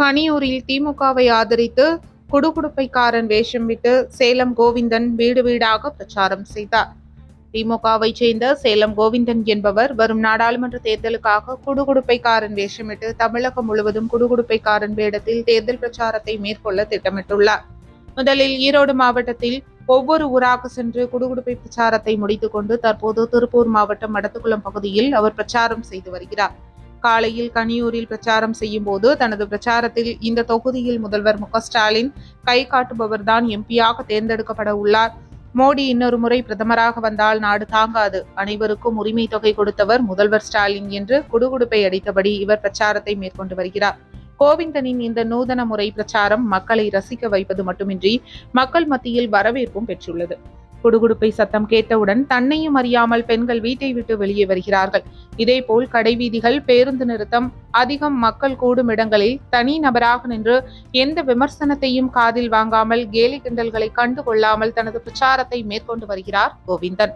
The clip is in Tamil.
கனியூரில் திமுகவை ஆதரித்து குடுகுடுப்பைக்காரன் வேஷம் விட்டு சேலம் கோவிந்தன் வீடு வீடாக பிரச்சாரம் செய்தார். திமுகவை சேர்ந்த சேலம் கோவிந்தன் என்பவர் வரும் நாடாளுமன்ற தேர்தலுக்காக குடுகுடுப்பைக்காரன் வேஷமிட்டு தமிழகம் முழுவதும் குடுகுடுப்பைக்காரன் வேடத்தில் தேர்தல் பிரச்சாரத்தை மேற்கொள்ள திட்டமிட்டுள்ளார். முதலில் ஈரோடு மாவட்டத்தில் ஒவ்வொரு ஊராக சென்று குடுகுடுப்பை பிரச்சாரத்தை முடித்துக்கொண்டு தற்போது திருப்பூர் மாவட்டம் மடத்துக்குளம் பகுதியில் அவர் பிரச்சாரம் செய்து வருகிறார். காலையில் கனியூரில் பிரச்சாரம் செய்யும் போது தனது பிரச்சாரத்தில் இந்த தொகுதியில் முதல்வர் மு ஸ்டாலின் கை காட்டுபவர்தான் எம்பியாக தேர்ந்தெடுக்கப்பட உள்ளார். மோடி இன்னொரு முறை பிரதமராக வந்தால் நாடு தாங்காது. அனைவருக்கும் உரிமை தொகை கொடுத்தவர் முதல்வர் ஸ்டாலின் என்று குடுகுடுப்பை அடித்தபடி இவர் பிரச்சாரத்தை மேற்கொண்டு வருகிறார். கோவிந்தனின் இந்த நூதன முறை பிரச்சாரம் மக்களை ரசிக்க வைப்பது மட்டுமின்றி மக்கள் மத்தியில் வரவேற்பும் பெற்றுள்ளது. குடுகுடுப்பை சத்தம் கேட்டவுடன் தன்னையும் அறியாமல் பெண்கள் வீட்டை விட்டு வெளியே வருகிறார்கள். இதேபோல் கடைவீதிகள் பேருந்து நிறுத்தம் அதிகம் மக்கள் கூடும் இடங்களில் தனி நபராக நின்று எந்த விமர்சனத்தையும் காதில் வாங்காமல் கேலி கிண்டல்களை கண்டு கொள்ளாமல் தனது பிரச்சாரத்தை மேற்கொண்டு வருகிறார் கோவிந்தன்.